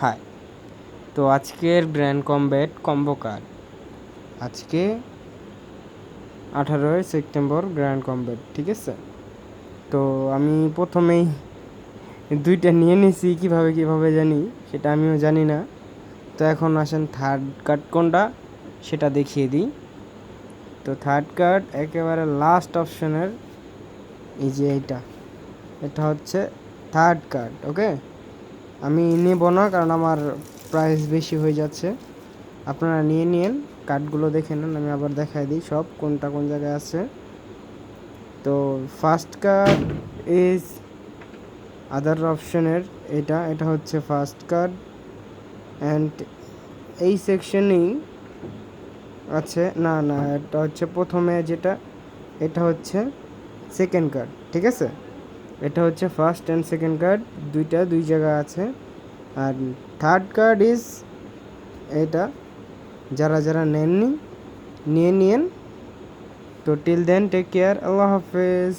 High তো আজকের grand combat combo card আজকে আঠারোই সেপ্টেম্বর গ্র্যান্ড কমব্যাট ঠিক আছে? তো আমি প্রথমেই দুইটা নিয়ে নিছি, কীভাবে কীভাবে জানি, সেটা আমিও জানি না। তো এখন আসেন থার্ড কার্ড কোনটা, সেটা দেখিয়ে দিই। তো থার্ড কার্ড একেবারে লাস্ট অপশনের এই যে এইটা। এটা হচ্ছে থার্ড কার্ড ওকে আমি নেব না, কারণ আমার প্রাইস বেশি হয়ে যাচ্ছে। আপনারা নিয়ে নিন কার্ডগুলো দেখে নেন, আমি আবার দেখাই দিই সব, কোনটা কোন জায়গায় আছে। তো ফার্স্ট কার্ড ইজ আদার অপশনের এটা এটা হচ্ছে ফার্স্ট কার্ড অ্যান্ড এই সেকশনেই আছে, না না, এটা হচ্ছে প্রথমে যেটা, এটা হচ্ছে সেকেন্ড কার্ড ঠিক আছে? এটা হচ্ছে ফার্স্ট অ্যান্ড সেকেন্ড কার্ড দুইটা দুই জায়গা আছে। আর থার্ড কার্ড ইজ এটা, যারা যারা নেননি, নিয়ে নিয়েন। তো টিল দেন টেক কেয়ার আল্লাহ হাফেজ।